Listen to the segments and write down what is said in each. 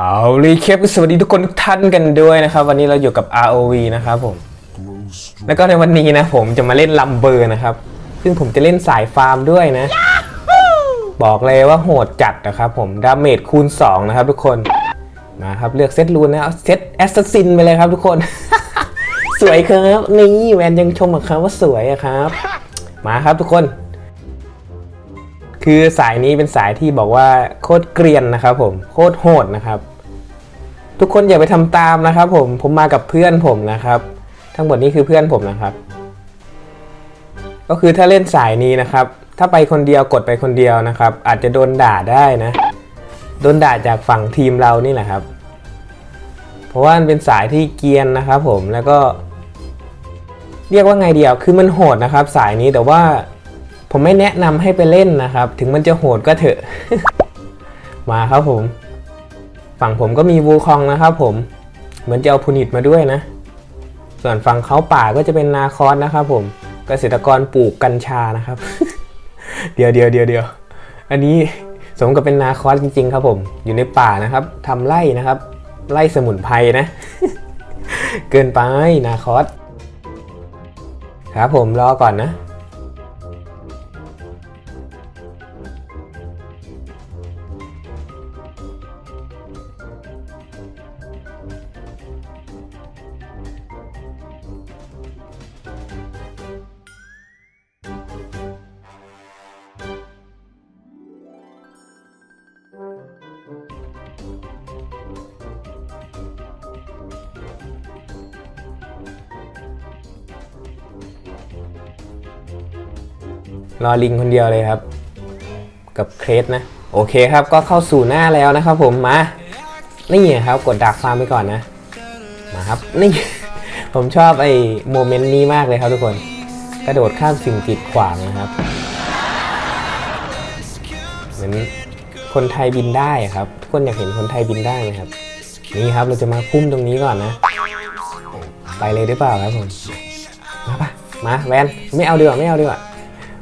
เอารีแคปสวัสดีทุกคนทุกท่านกันด้วยนะครับ วันนี้เราอยู่กับ ROV นะครับผม แล้วก็ในวันนี้นะผมจะมาเล่นลัมเบอร์นะครับ ซึ่งผมจะเล่นสายฟาร์มด้วยนะ บอกเลยว่าโหดจัดนะครับผมดาเมจคูณ 2 นะครับทุกคนมาครับเลือกเซตรูนนะเซตแอสซัสซินไปเลยครับทุกคน สวยครับ นี่แวนยังชมอะครับว่าสวยอะครับ มาครับทุกคน คือสายนี้เป็นสายที่บอกว่าโคตรเกรียนนะครับผมโคตรโหดนะครับ ทุกคนอย่าไปทำตามนะครับผมผมมากับเพื่อนผมนะครับ ทั้งหมดนี้คือเพื่อนผมนะครับ ก็คือถ้าเล่นสายนี้นะครับ ถ้าไปคนเดียวกดไปคนเดียวนะครับ อาจจะโดนด่าได้นะโดนด่าจากฝั่งทีมเรานี่แหละครับ เพราะว่ามันเป็นสายที่เกียนนะครับผมแล้วก็ เรียกว่าไงเดียวคือมันโหดนะครับ สายนี้แต่ว่า ผมไม่แนะนำให้ไปเล่นนะครับ ถึงมันจะโหดก็เถอะ มาครับผม ฝั่งผมก็มีวูคองนะครับผม เหมือนจะเอาพูนิตมาด้วยนะ ส่วนฝั่งเขาป่าก็จะเป็นนาคอสนะครับผม เกษตรกรปลูกกัญชานะครับ เดี๋ยวเดี๋ยวเดี๋ยวเดี๋ยวอันนี้สมกับเป็นนาคอสจริงๆครับผม อยู่ในป่านะครับทำไร่นะครับ ไร่สมุนไพรนะ เกินไปนาคอสครับผมรอก่อนนะ รอลิงคนเดียวเลยครับ กับเครสนะ โอเคครับก็เข้าสู่หน้าแล้วนะครับผมมานี่ครับกดดักฟาร์มไปก่อนนะมาครับนี่ ผมชอบไอ้โมเมนต์นี้มากเลยครับทุกคน กระโดดข้ามสิ่งกีดขวางนะครับเหมือนคนไทยบินได้ครับ ทุกคนอยากเห็นคนไทยบินได้ไหมครับนี่ครับเราจะมาพุ่มตรงนี้ก่อนนะ ไปเลยหรือเปล่าครับผมมาปะมาแวนไม่เอาดีกว่าไม่เอาดีกว่า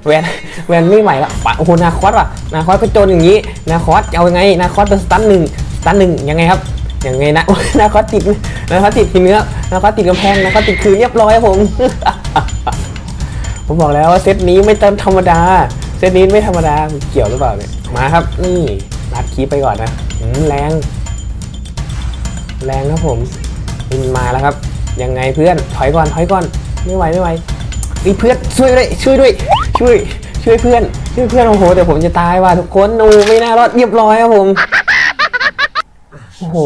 แวนแวนไม่ไหวแล้วปะโอ้โหนาคอสว่ะนาคอสก็โจนอย่างนี้นาคอสเอายังไงนาคอสเป็นสตันหนึ่งสตันหนึ่งยังไงครับยังไงนะนาคอสติดนาคอสติดทีเนื้อนาคอสติดกำแพงนาคอสติดคือเรียบร้อยผมผมบอกแล้วว่าเซตนี้ไม่ต้ธรรมดาเซตนี้ไม่ธรรมดาเกี่ยวหรือเปล่าเนี่ยมาครับนี่รัดคีไปก่อนนะอืมแรง แรงครับผมมันมาแล้วครับยังไงเพื่อนถอยก่อนถอยก่อนไม่ไหวไม่ไหว นี่เพื่อนช่วยด้วยช่วยด้วย ช่วย ช่วยเพื่อน ช่วยเพื่อนโอ้โหแต่ผมจะตายว่ะทุกคนโอ้ไม่น่ารอดเรียบร้อยครับผมโอ้โห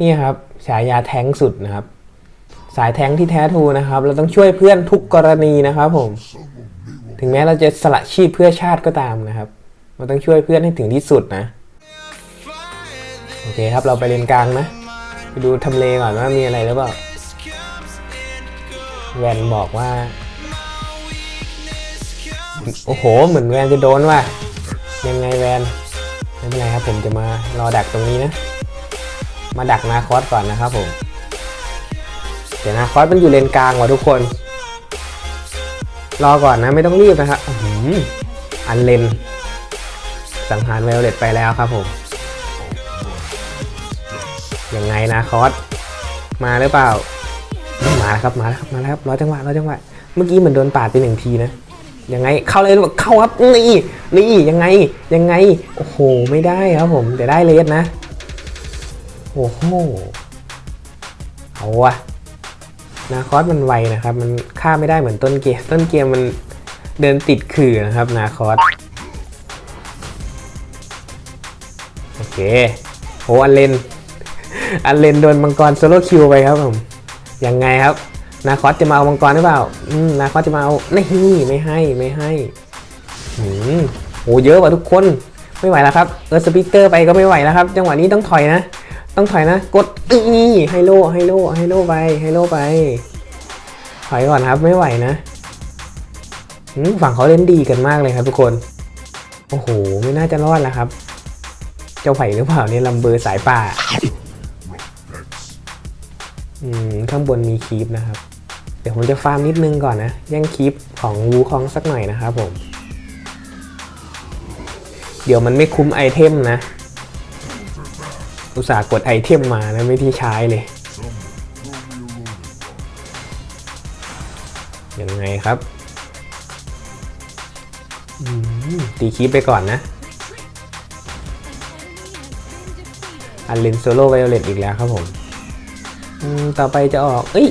นี่ครับฉายาแท้งสุดนะครับ สายแท้งที่แท้ทูนะครับ เราต้องช่วยเพื่อนทุกกรณีนะครับผม ถึงแม้เราจะสละชีพเพื่อชาติก็ตามนะครับเราต้องช่วยเพื่อนให้ถึงที่สุดนะโอเคครับเราไปเลนกลางนะไปดูทำเลก่อนว่ามีอะไรหรือเปล่า แวนบอกว่า โอ้โห เหมือนแวนจะโดนว่ะ ยังไงแวน ไม่เป็นไรครับผมจะมารอดักตรงนี้นะ มาดักนาคอสก่อนนะครับผม เดี๋ยวนาคอสมันอยู่เลนกลางว่ะทุกคน รอก่อนนะไม่ต้องรีบนะครับอันเลน สังหารเวลเลตไปแล้วครับผมยังไงนะคอสมาหรือเปล่า มาแล้วครับมาแล้วครับมาแล้วครับรอจังหวะรอจังหวะเมื่อกี้เหมือนโดนปาดไปหนึ่งทีนะยังไงเข้าเลยรือเปล่าเข้าครับนี่นี่ยังไงยังไงโอ้โหไม่ได้ครับผมแต่ได้เลสนะโอ้โหเอาวะนาคอสมันไวนะครับ มันฆ่าไม่ได้เหมือนต้นเกมต้นเกมมันเดินติดขื่อนะครับนาคอสโอเคโหอันเลนอันเลนโดนมังกรโซโลคิวไปครับผม ยังไงครับ นาคอสจะมาเอามังกรหรือเปล่า อืมนาคอสจะมาเอานี่ไม่ให้ไม่ให้หืมโหเยอะว่ะทุกคนไม่ไหวแล้วครับเออสปีกเตอร์ไปก็ไม่ไหวแล้วครับ จังหวะนี้ต้องถอยนะ ต้องถอยนะ กดนี่ไฮโลไฮโลไฮโลไปไฮโลไป ถอยก่อนครับไม่ไหวนะฝั่งเขาเล่นดีกันมากเลยครับทุกคน โอ้โห ไม่น่าจะรอดแล้วครับ เจ้าไหวหรือเปล่าเนี่ยลำเบอร์สายป่า ข้างบนมีคีปนะครับ เดี๋ยวผมจะฟาร์มนิดนึงก่อนนะแย่งคีปของวูคองสักหน่อยนะครับผม เดี๋ยวมันไม่คุ้มไอเทมนะ อุตส่าห์กดไอเทมมานะไม่ที่ใช้เลย ยังไงครับตีคีปไปก่อนนะอันเลนโซโล่ไวโอเลตอีกแล้วครับผม ต่อไปจะออก เอ้ย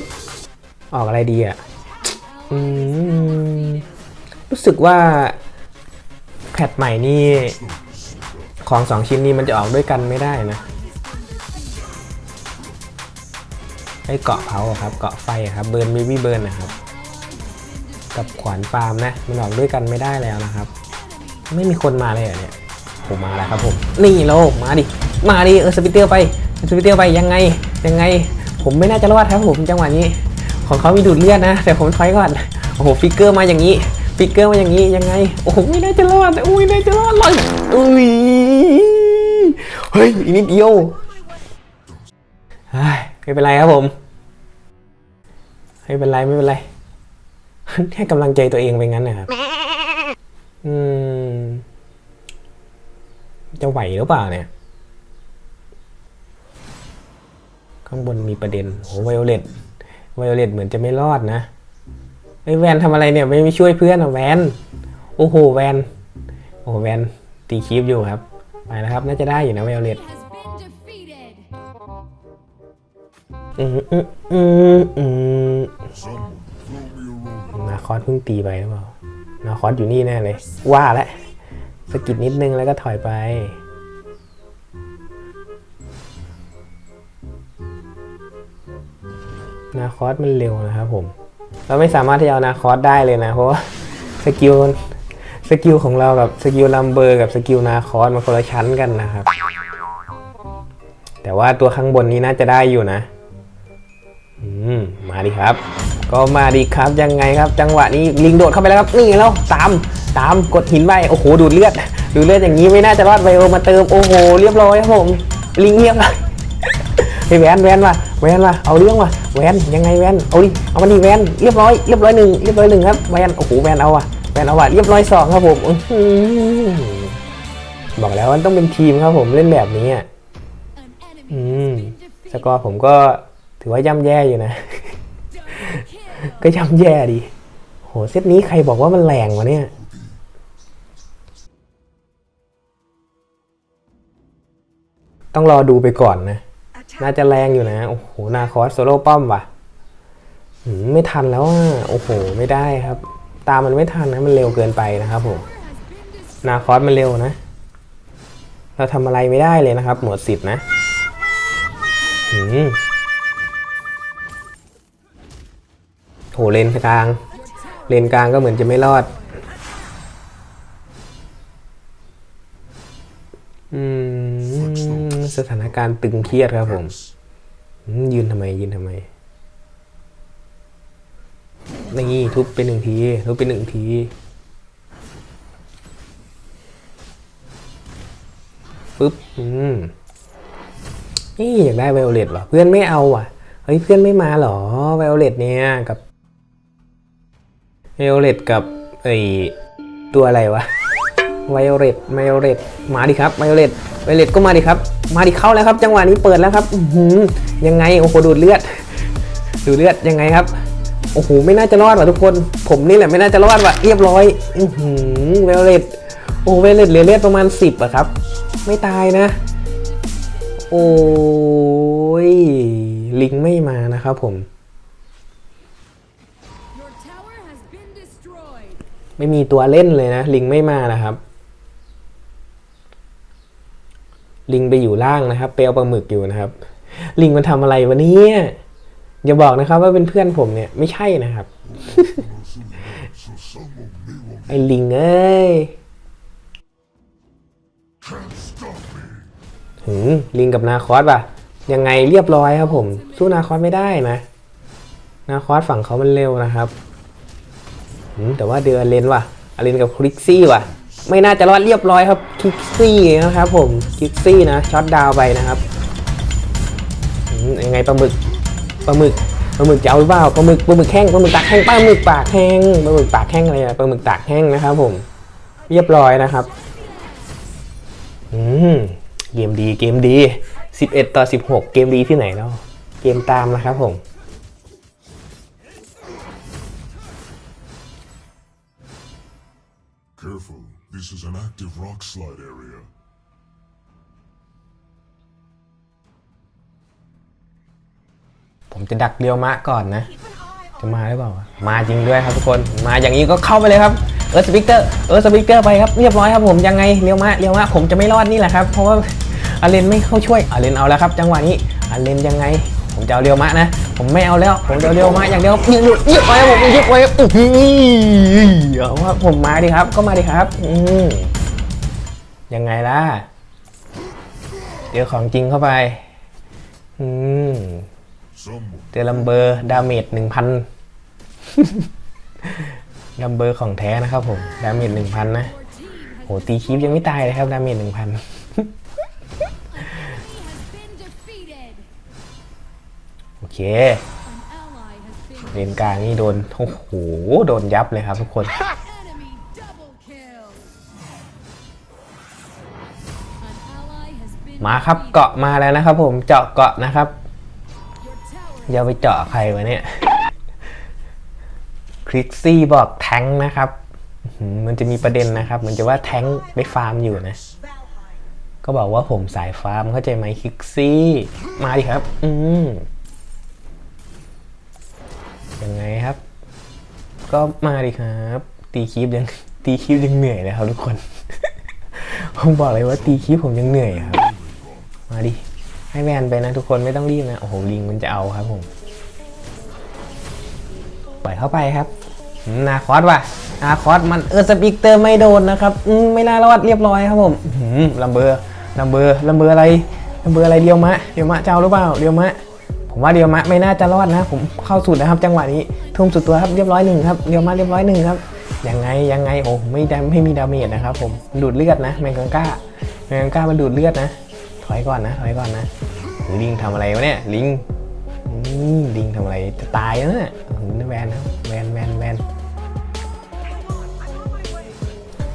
ออกอะไรดีอะอืมรู้สึกว่าแพทใหม่นี่ของสองชิ้นนี้มันจะออกด้วยกันไม่ได้นะไอ้เกาะเผาครับเกาะไฟครับเบิร์นมีวิเบิร์นนะครับ กับขวานฟาร์มนะมันออกด้วยกันไม่ได้แล้วนะครับ ไม่มีคนมาเลยเนี่ยผมมาแล้วครับผมนี่โลมาดิมาดิเออสปิเตอร์ไปสปิเตอร์ไปยังไงยังไง ผมไม่น่าจะรอดครับผมจังหวะนี้ ของเขามีดูดเลือดนะ แต่ผมถอยก่อน โอ้โหฟิกเกอร์มาอย่างนี้ ฟิกเกอร์มาอย่างนี้ยังไง โอ้โหไม่น่าจะรอดอุ้ยน่าจะรอดเลยอุ้ยเฮ้ยอีกนิดเดียวเฮ้ยไม่เป็นไรครับผมไม่เป็นไรไม่เป็นไรให้กำลังใจตัวเองไปงั้นนะครับอืมจะไหวหรือเปล่าเนี่ย ข้างบนมีประเด็นโอ้ไวโอเลตไวโอเลตเหมือนจะไม่รอดนะไอ้ยแวนทำอะไรเนี่ยไม่ไม่ช่วยเพื่อนอะแวนโอ้โหแวนโอ้โหแวนตีคีฟอยู่ครับไปแล้วครับน่าจะได้อยู่นะไวโอเลตมอืมอืมอืมนาคอสเพิ่งตีไปหรือเปล่านาคอสอยู่นี่แน่เลย ว่าแล้วสกิดนิดนึงแล้วก็ถอยไป นาคอสมันเร็วนะครับผม เราไม่สามารถที่จะเอานาคอสได้เลยนะ เพราะว่าสกิลสกิลของเรากับสกิลลัมเบอร์กับสกิลนาคอสมันคนละชั้นกันนะครับ แต่ว่าตัวข้างบนนี้น่าจะได้อยู่นะ อืม มาดิครับ ก็มาดิครับยังไงครับ จังหวะนี้ลิงโดดเข้าไปแล้วครับ นี่แล้วตามตามกดหินไปโอ้โหดูดเลือด ดูดเลือดอย่างนี้ไม่น่าจะรอดไวโอมาเติมโอ้โหเรียบร้อยครับผมลิงเรียบร้อย ฮ้ยแวนแวนมาแวนมาเอาเรื่องว่ะแวนยังไงแวนเอาดิเอามาดิแวนเรียบร้อยเรียบร้อยหนึ่งเรียบร้อยหนึ่งครับแวนโอ้โหแวนเอาว่ะแวนเอาว่ะเรียบร้อยสองครับผมบอกแล้วว่าต้องเป็นทีมครับผมเล่นแบบนี้อะ An enemy Mm. has been defeated. สกอร์ผมก็ถือว่าย่ำแย่อยู่นะ ก็ย่ำแย่ดีโหเซตนี้ใครบอกว่ามันแรงวะเนี่ยต้องรอดูไปก่อนนะ น่าจะแรงอยู่นะ โอ้โห นาคอสโซโล่ป้อมว่ะไม่ทันแล้วอะโอ้โห ไม่ได้ครับ ตามมันไม่ทันนะ มันเร็วเกินไปนะครับผม นาคอสมันเร็วนะ เราทำอะไรไม่ได้เลยนะครับ หมดสิบนะโหเลนกลาง เลนกลางก็เหมือนจะไม่รอด อืม สถานการณ์ตึงเครียดครับผมอืมยืนทำไมยืนทำไมนี่ทุบไปหนึ่งทีทุบไปหนึ่งทีปึ๊บอืมนี่อยากได้ไวโอเลตว่ะเพื่อนไม่เอาว่ะเฮ้ยเพื่อนไม่มาเหรอไวโอเลตเนี่ยกับไวโอเลตกับไอตัวอะไรวะ ไวโอเลตไวโอเลตมาดิครับไวโอเลตไวโอเลตก็มาดิครับ มาดิเข้าแล้วครับ จังหวะนี้เปิดแล้วครับอือหือยังไงโอ้โหดูดเลือด ดูดเลือดยังไงครับโอ้โหไม่น่าจะรอดว่ะทุกคน ผมนี่แหละไม่น่าจะรอดว่ะเรียบร้อยอือหือไวโอเลตโอ้ไวโอเลตเหลือเลือดประมาณสิบอะครับ ไม่ตายนะ โอ้ยลิงไม่มานะครับผม Your tower has been destroyed. ไม่มีตัวเล่นเลยนะ ลิงไม่มานะครับ ลิงไปอยู่ล่างนะครับเปลวปลาหมึกอยู่นะครับ ลิงมันทำอะไรวะเนี่ยอย่าบอกนะครับว่าเป็นเพื่อนผมเนี่ยไม่ใช่นะครับ ไอ้ลิงเอ้ยหืมลิงกับนาคอสป่ะ ยังไงเรียบร้อยครับผม สู้นาคอสไม่ได้นะ นาคอสฝั่งเขามันเร็วนะครับอืมแต่ว่าเดือเลนว่ะอเลนกับคลิกซี่ว่ะ ไม่น่าจะรอดเรียบร้อยครับคิกซี่นะครับผมคิกซี่นะช็อตดาวไปนะครับยังไงปลาหมึกปลาหมึกปลาหมึกจะเอาหรือเปล่าปลาหมึกปลาหมึกแห้งปลาหมึกตากแห้งปลาหมึกปากแห้งปลาหมึกปากแห้งอะไรอะปลาหมึกตากแห้งนะครับผม เรียบร้อยนะครับอืมเกมดีเกมดี 11 ต่อ 16 เกมดีที่ไหนแล้วเกมตามนะครับผม this is an active rock slide area. ผมจะดักเรียวมะก่อนนะ จะมาหรือเปล่าวะมาจริงด้วยครับทุกคน มาอย่างนี้ก็เข้าไปเลยครับ เออสปิกเตอร์เออสปิกเตอร์ไปครับ เรียบร้อยครับผม ยังไงเรียวมะเรียวมะผมจะไม่รอดนี่แหละครับ เพราะว่าอาเลนไม่เข้าช่วยอาเลนเอาแล้วครับ จังหวะนี้อาเลนยังไง ผมจะเอาเรียวมะนะ ผมไม่เอาแล้ว ผมจะเอาเรียวมะอย่างเดียวยิงเยียบไปผมยียบไปครับอื้อหือเอาว่าผมมาดิครับ ก็มาดิครับ อืมยังไงล่ะ เดี๋ยวของจริงเข้าไป อืมเจอลัมเบอร์ดาเมจหนึ่งพันลัมเบอร์ของแท้นะครับผม ดาเมจหนึ่งพันนะโหตีคลิปยังไม่ตายเลยครับ ดาเมจหนึ่งพัน เคเลนกลางนี่โดน โอ้โห โดนยับเลยครับทุกคน มาครับเกาะมาแล้วนะครับผมเจาะเกาะนะครับอย่าไปเจาะใครวะเนี่ยคริกซี่บอกแทงนะครับ มันจะมีประเด็นนะครับ มันจะว่าแทงไปฟาร์มอยู่นะ ก็บอกว่าผมสายฟาร์มเข้าใจไหมคริกซี่ มาดิครับ อืม ยังไงครับ ก็มาดิครับ ตีคลิปยังตีคลิปยังเหนื่อยเลยครับทุกคน ผมบอกเลยว่าตีคลิปผมยังเหนื่อยครับ มาดิ ให้แวนไปนะทุกคนไม่ต้องรีบนะ โอ้โหลิงมันจะเอาครับผมปล่อยเข้าไปครับ นาคอสว่ะนาคอสมันเออสปิกเตอร์ไม่โดนนะครับอืมไม่น่ารอดเรียบร้อยครับผมลัมเบอร์ลัมเบอร์ลัมเบอร์อะไรลัมเบอร์อะไรเดียวมะเดียวมะเจ้าหรือเปล่าเดียวมะ ผมว่าเดียวมะไม่น่าจะรอดนะ ผมเข้าสุดนะครับ จังหวะนี้ทุ่มสุดตัวครับเรียบร้อยหนึ่งครับเดียวมะเรียบร้อยหนึ่งครับยังไงยังไงโอ้ไม่ได้ไม่มีดาเมจนะครับผมดูดเลือดนะแมงกังก้าแมงกังก้ามันดูดเลือดนะ ถอยก่อนนะถอยก่อนนะลิงทำอะไรวะเนี่ยลิงลิงทำอะไรจะตายแล้วเนี่ยหืมแวนครับแวนแวนแวน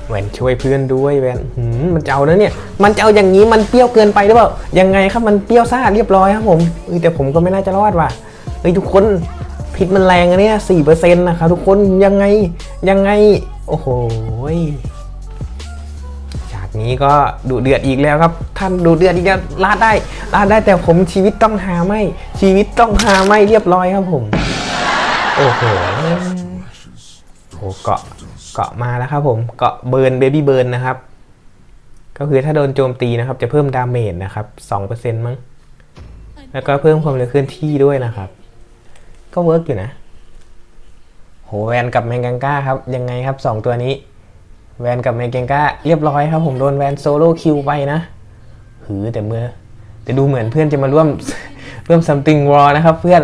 แวนช่วยเพื่อนด้วยแวนมันจะเอาแล้วเนี่ย มันจะเอาอย่างนี้มันเปรี้ยวเกินไปหรือเปล่า ยังไงครับมันเปรี้ยวซ่าเรียบร้อยครับผมเอ้ยแต่ผมก็ไม่น่าจะรอดว่ะเฮ้ยทุกคนพิษมันแรงอะเนี่ยสี่เปอร์เซ็นต์นะครับทุกคนยังไงยังไง โอ้โหยฉากนี้ก็ดุเดือดอีกแล้วครับ ท่านดุเดือดอีกแล้วลาดได้ลาดได้แต่ผมชีวิตต้องหาไม่ ชีวิตต้องหาไม่เรียบร้อยครับผม โอ้โหโอ้เกาะ เกาะมาแล้วครับผมเกาะเบิร์นเบบี้เบิร์นนะครับ ก็คือถ้าโดนโจมตีนะครับ จะเพิ่มดาเมจนะครับ2%มั้งแล้วก็เพิ่มความเร็วเคลื่อนที่ด้วยนะครับ ก็เวิร์กอยู่นะโหแวนกับแมงกังก้าครับยังไงครับ2ตัวนี้ แวนกับแมงกังก้าเรียบร้อยครับผมโดนแวนโซโล่คิวไปนะหือแต่เมื่อแต่ดูเหมือนเพื่อนจะมาร่วมร่วมซัมติงวอนะครับ เพื่อน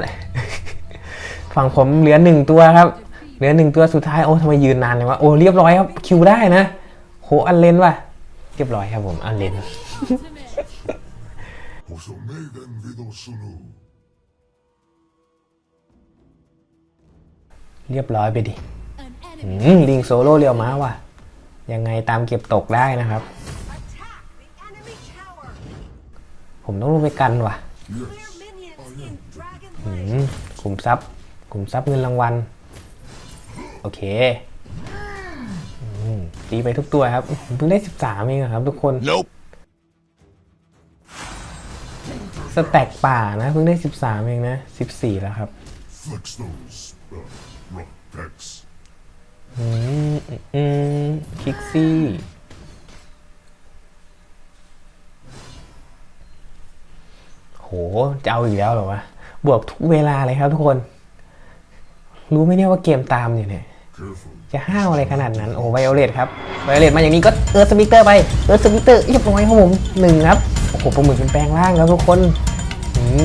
ฝั่งผมเหลือหนึ่งตัวครับ ลือหนึ่งตัวสุดท้ายโอ้ทำไมยืนนานเลยวะโอ้เรียบร้อยครับคิวได้นะโหอันเลนว่ะเรียบร้อยครับผมอันเลน Osomegan vidosunu. เรียบร้อยไปดิ an อื enemy มลิงโซโล่เรียวม้าว่ะ ยังไงตามเก็บตกได้นะครับ Attack the enemy tower! ผมต้องลงไปกันว่ะ Yes. Clear minions in Dragon อื Lane! มขุมทรัพย์ขุมทรัพย์เงินรางวัล โอเคอืมตีไปทุกตัวครับผมเพิ่งได้ 13 เองอะครับทุกคน Nope. สแต็กป่านะเพิ่งได้ 13 เองนะ 14 แล้วครับ Flex those uh, rock pecs. อืมอืมคิกซี่โห จะเอาอีกแล้วเหรอวะ บวกทุกเวลาเลยครับทุกคน รู้ไหมเนี่ยว่าเกมตามอยู่เนี่ย Careful. จะห้าวอะไรขนาดนั้น โอ้ไวโอเลตครับไวโอเลตมาอย่างนี้ก็เออสปิเตอร์ไป เออสปิเตอร์เรียบร้อยครับผมหนึ่งครับ โอ้โหปลาหมึกเป็นแปลงร่างครับทุกคน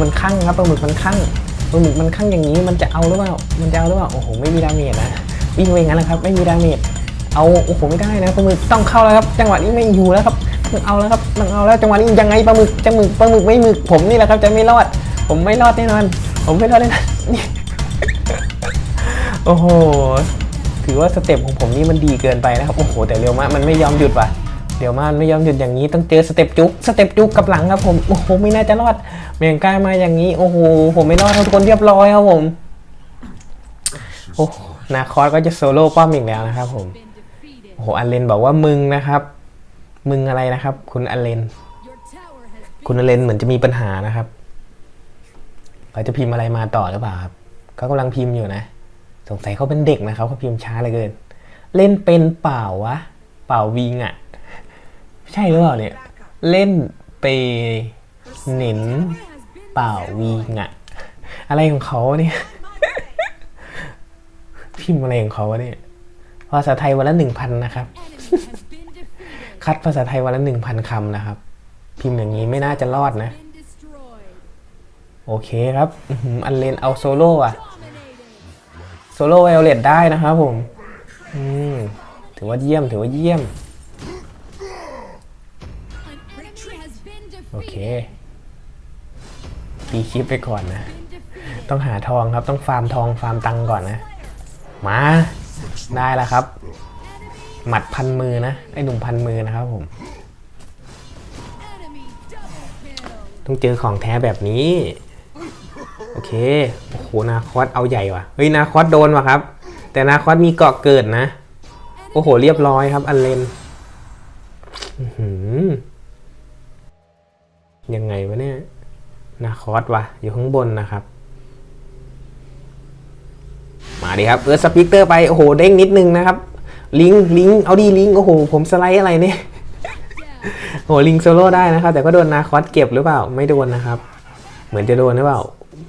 มันคั่งครับปลาหมึกมันคั่งปลาหมึกมันคั่งอย่างนี้มันจะเอาหรือเปล่า มันจะเอาหรือเปล่า โอ้โห ไม่มีดาเมจนะ วิ่งไปงั้นแหละครับ ไม่มีดาเมจ เอา โอ้โห ไม่ได้นะปลาหมึกต้องเข้าแล้วครับ จังหวะนี้ไม่อยู่แล้วครับมันเอาแล้วครับ มันเอาแล้ว จังหวะนี้ยังไงปลาหมึกจังหมึกปลาหมึกไม่หมึก ผมนี่แหละครับ จะไม่รอด ผมไม่รอดแน่นอน ผมไม่รอดแน่นอนโอ้โห ถือว่าสเต็ปของผมนี่มันดีเกินไปนะครับ โอ้โห แต่เร็วมากมันไม่ยอมหยุดว่ะเดี๋ยวมันไม่ยอมหยุดอย่างนี้ต้องเจอสเต็ปจุกสเต็ปจุกกับหลังครับผมโอ้โหไม่น่าจะรอดเมียงกล้ามาอย่างนี้โอ้โหผมไม่รอดทุกคนเรียบร้อยครับผมโอ้นาคอสก็จะโซโล่ป้อมอีกแล้วนะครับ ผมโอ้โหอันเลนบอกว่ามึงนะครับ มึงอะไรนะครับ คุณอันเลน คุณ been อเลนเหมือนจะมีปัญหานะครับเขาจะพิมพ์อะไรมาต่อหรือเปล่าครับเขากำลังพิมพ์อยู่นะ สงสัยเขาเป็นเด็กนะครับเขาพิมพ์ช้าเหลือเกิน เล่นเป็นเปล่าวะ เปล่าวิงอะ่ะ ใช่หรือเปล่าเนี่ย เล่นไปหนินเปล่าวิงอะ่ะ อะไรของเขาเนี่ย พิมพ์อะไรของเขาเนี่ย ภาษาไทยวันละหนึ่งพันนะครับ คัดภาษาไทยวันละหนึ่งพันคำนะครับ พิมพ์อย่างนี้ไม่น่าจะรอดนะ โอเคครับ อันเลนเอาโซโล่อะ โซโล่ไวโอเลตได้นะครับผม อืม ถือว่าเยี่ยม ถือว่าเยี่ยม โอเค ตีคลิปไปก่อนนะ ต้องหาทองครับ ต้องฟาร์มทอง ฟาร์มตังก่อนนะ มา ได้แล้วครับ หมัดพันมือนะ ไอหนุ่มพันมือนะครับผม ต้องเจอของแท้แบบนี้ โอเค โอ้ โหนาคอสเอาใหญ่ว่ะเฮ้ยนาคอสโดนว่ะครับ แต่นาคอสมีเกาะเกิดนะ โอ้โห เรียบร้อยครับ อันเลนยังไงวะเนี่ยนาคอสว่ะ อยู่ข้างบนนะครับ มาดิครับเออสปิกเตอร์ไป โอ้โห เด้งนิดนึงนะครับ ลิงลิงเอาดีลิงโอ้โห ผมสไลด์อะไรเนี่ย Down. โอ้ลิงโซโล่ได้นะครับ แต่ก็โดนนาคอสเก็บหรือเปล่า ไม่โดนนะครับ เหมือนจะโดนหรือเปล่า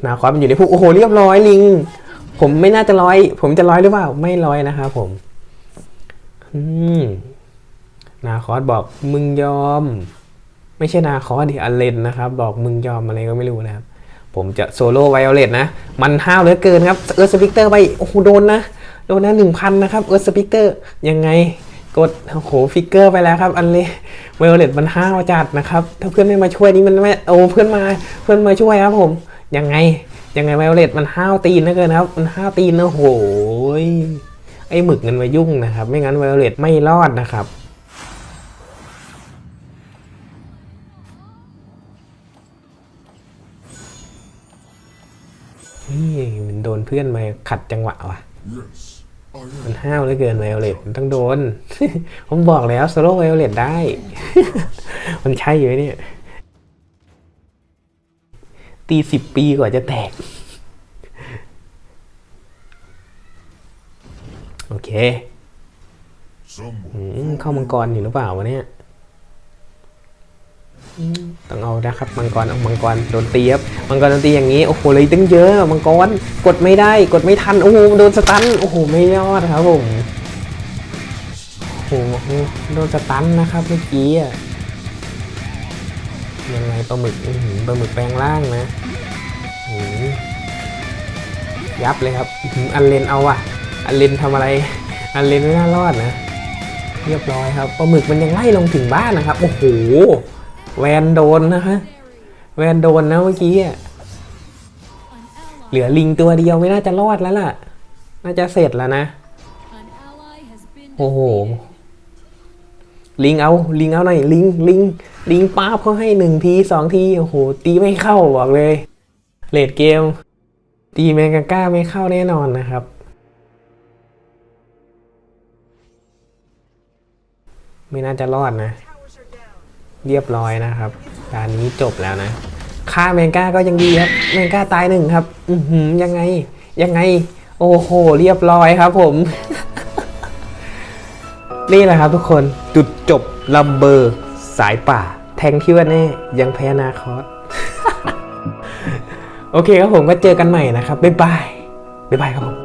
นาคอสมันอยู่ในพวกโอ้โหเรียบร้อยลิง ผมไม่น่าจะร้อย ผมจะร้อยหรือเปล่าไม่ร้อยนะครับผม อืมนาคอสบอกมึงยอม ไม่ใช่นาคอสดิอันเลนนะครับ บอกมึงยอมอะไรก็ไม่รู้นะครับ ผมจะโซโล่ไวโอเลตนะ มันห้าวเหลือเกินครับเออสปิกเตอร์ไปโอ้โหโดนนะโดนนะหนึ่งพันนะครับเออสปิกเตอร์ยังไงกดโอ้โหฟิกเกอร์ไปแล้วครับอันเลไวโอเลตมันห้าวจัดนะครับ ถ้าเพื่อนไม่มาช่วยนี่มันไม่โอ้เพื่อนมาเพื่อนมาช่วยครับผม ยังไง ยังไงไวโอเลตมันห้าวตีนนะเกินครับ มันห้าวตีนนะโอ้โหยไอหมึกเงินมายุ่งนะครับ ไม่งั้นไวโอเลตไม่รอดนะครับนี่มันโดนเพื่อนมาขัดจังหวะว่ะ มันห้าวเหลือเกินไวโอเลตมันต้องโดน ผมบอกแล้วโซโล่ไวโอเลตได้ มันใช่อยู่ไหมเนี่ย ตีสิบปีกว่าจะแตก โอเค Someone อืมเข้ามังกรอยู่หรือเปล่าวะเนี่ยอืมต้องเอานะครับมังกรเอามังกรโดนตีครับมังกรโดนตีอย่างนี้โอ้โหเลยตั้งเยอะมังกรกดไม่ได้กดไม่ทันโอ้โหโดนสตันโอ้โหไม่ยอดครับผมโอ้โหโดนสตันนะครับเมื่อกี้อะ ยังไงปลาหมึกปลาหมึกแปลงร่างนะยับเลยครับอันเลนเอาอะอันเลนทำอะไร อันเลนไม่น่ารอดนะ เรียบร้อยครับปลาหมึกมันยังไล่ลงถึงบ้านนะครับ โอ้โห แวนโดนนะฮะ แวนโดนนะเมื่อกี้อะเหลือลิงตัวเดียวไม่น่าจะรอดแล้วล่ะ น่าจะเสร็จแล้วนะ โอ้โห ลิงเอา ลิงเอาหน่อย ลิง ลิง ลิงป้าบเขาให้หนึ่งทีสองทีโอ้โหตีไม่เข้าบอกเลยเลดเกม ตีแมงกาก้าไม่เข้าแน่นอนนะครับ ไม่น่าจะรอดนะ เรียบร้อยนะครับการนี้จบแล้วนะฆ่าแมงก้าก็ยังดีครับแมงก้าตายหนึ่งครับ อือหือยังไง ยังไง โอ้โห เรียบร้อยครับผม นี่แหละครับทุกคนจุดจบลัมเบอร์สายป่า แทงที่ว่าแน่ยังแพ้นาคอสโอเคครับผมก็เจอกันใหม่นะครับ บ๊ายบาย บ๊ายบายครับผม